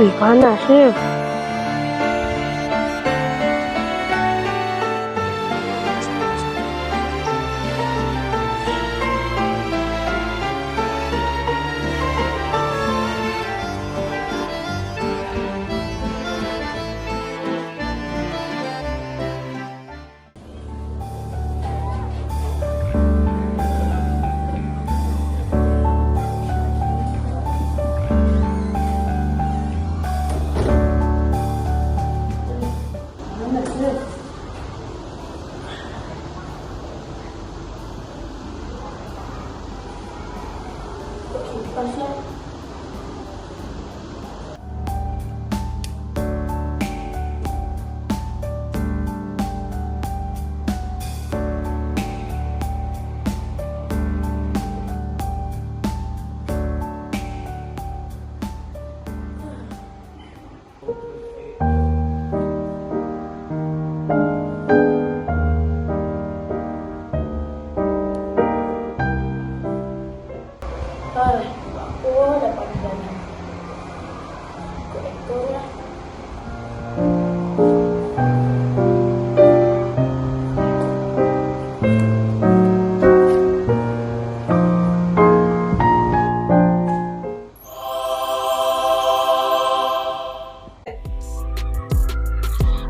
喜欢的事。Bye. Aku dapat dana. Lah.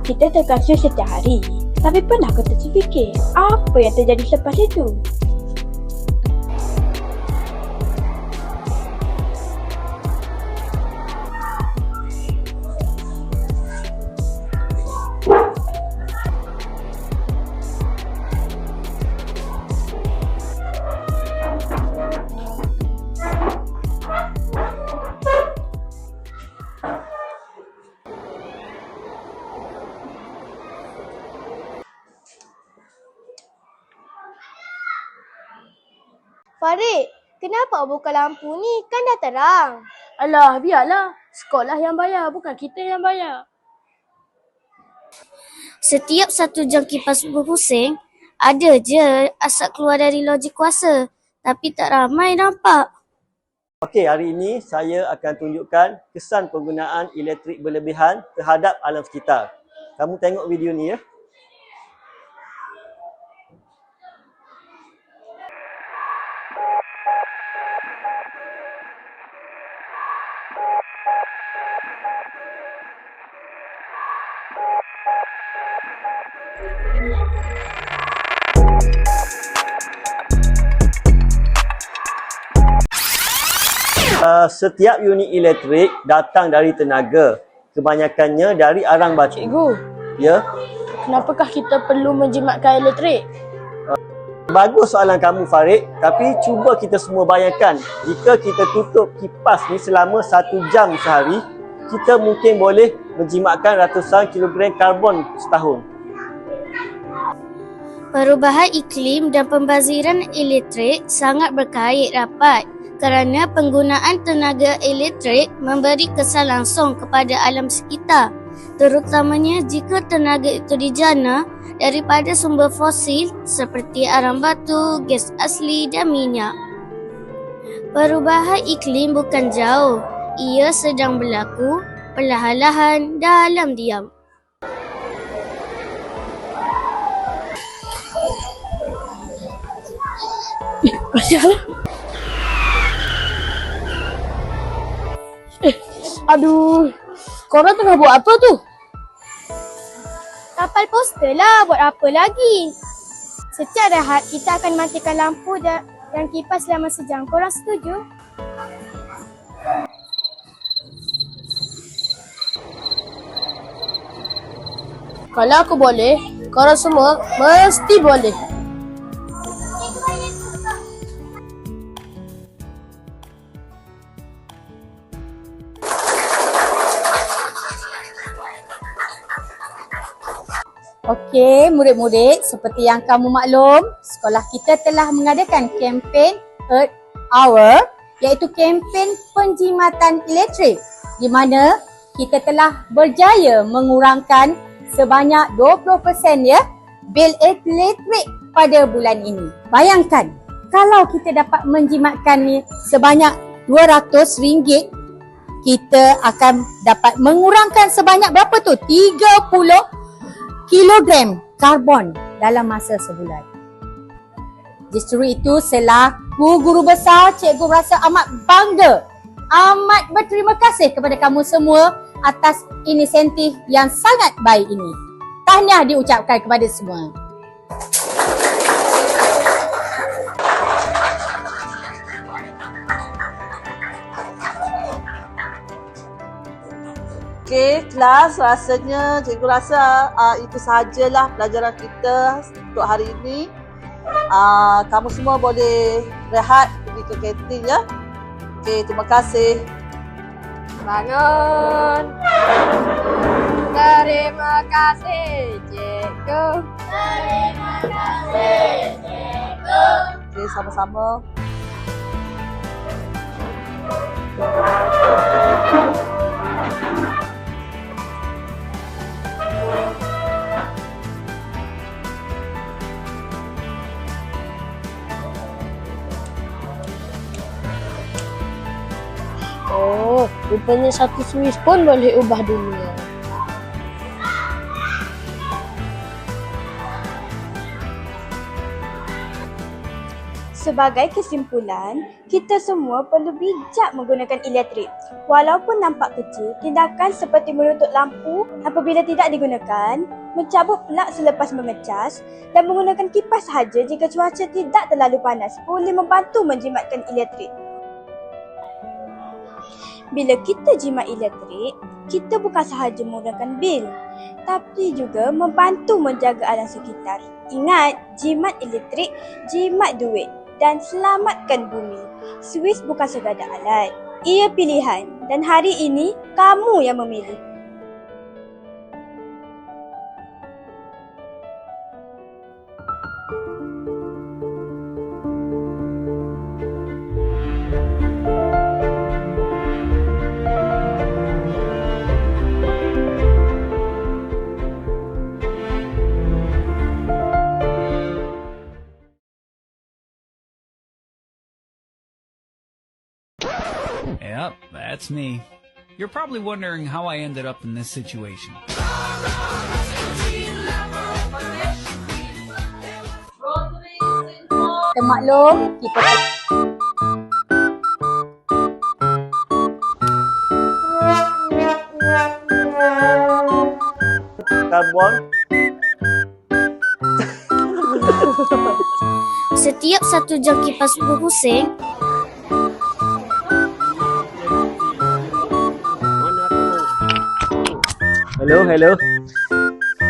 Kita terkasih setiap hari. Tapi pernah kau terfikir apa yang terjadi selepas itu? Farid, kenapa buka lampu ni? Kan dah terang. Alah, biarlah. Sekolah yang bayar, bukan kita yang bayar. Setiap satu jam kipas berpusing, ada je asap keluar dari loji kuasa. Tapi tak ramai nampak. Okey, hari ini saya akan tunjukkan kesan penggunaan elektrik berlebihan terhadap alam sekitar. Kamu tengok video ni ya. Uh, setiap unit elektrik datang dari tenaga. Kebanyakannya dari arang batu. Cikgu, Ya. kenapakah kita perlu menjimatkan elektrik? Bagus soalan kamu Farid, tapi cuba kita semua bayangkan jika kita tutup kipas ni selama satu jam sehari, kita mungkin boleh menjimatkan ratusan kilogram karbon setahun. Perubahan iklim dan pembaziran elektrik sangat berkait rapat kerana penggunaan tenaga elektrik memberi kesan langsung kepada alam sekitar terutamanya jika tenaga itu dijana daripada sumber fosil seperti arang batu, gas asli dan minyak. Perubahan iklim bukan jauh, ia sedang berlaku perlahan-lahan dalam diam. Kasihanlah. Eh, aduh. Korang tengah buat apa tu? Kapal poster lah, buat apa lagi? Setiap rehat, kita akan matikan lampu dan, dan kipas selama sejam. Korang setuju? Kalau aku boleh, korang semua mesti boleh. Okey, murid-murid, seperti yang kamu maklum, sekolah kita telah mengadakan kempen Earth Hour iaitu kempen penjimatan elektrik di mana kita telah berjaya mengurangkan sebanyak 20% ya bil elektrik pada bulan ini. Bayangkan kalau kita dapat menjimatkan ni sebanyak RM200 kita akan dapat mengurangkan sebanyak berapa tu? 30 kilogram karbon dalam masa sebulan. Justru itu selaku guru besar, cikgu rasa amat bangga, amat berterima kasih kepada kamu semua atas inisiatif yang sangat baik ini. Tahniah diucapkan kepada semua. Okey, kelas rasanya cikgu rasa uh, itu sahajalah pelajaran kita untuk hari ini. Uh, kamu semua boleh rehat pergi ke kantin ya. Okey, terima kasih. Bangun. Terima kasih, cikgu. Okey, sama-sama. Oh, rupanya satu Swiss pun boleh ubah dunia. Sebagai kesimpulan, kita semua perlu bijak menggunakan elektrik. Walaupun nampak kecil, tindakan seperti menutup lampu apabila tidak digunakan, mencabut plug selepas mengecas dan menggunakan kipas sahaja jika cuaca tidak terlalu panas boleh membantu menjimatkan elektrik. Bila kita jimat elektrik, kita bukan sahaja mengurangkan bil, tapi juga membantu menjaga alam sekitar. Ingat, jimat elektrik, jimat duit dan selamatkan bumi. Swiss bukan sekadar alat. Ia pilihan dan hari ini kamu yang memilih. That's me. You're probably wondering how I ended up in this situation. Kita maklum, kita Karbon Setiap satu jam kipas berpusing, Hello, hello.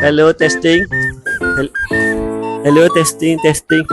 Hello, testing. Hello, hello testing, testing.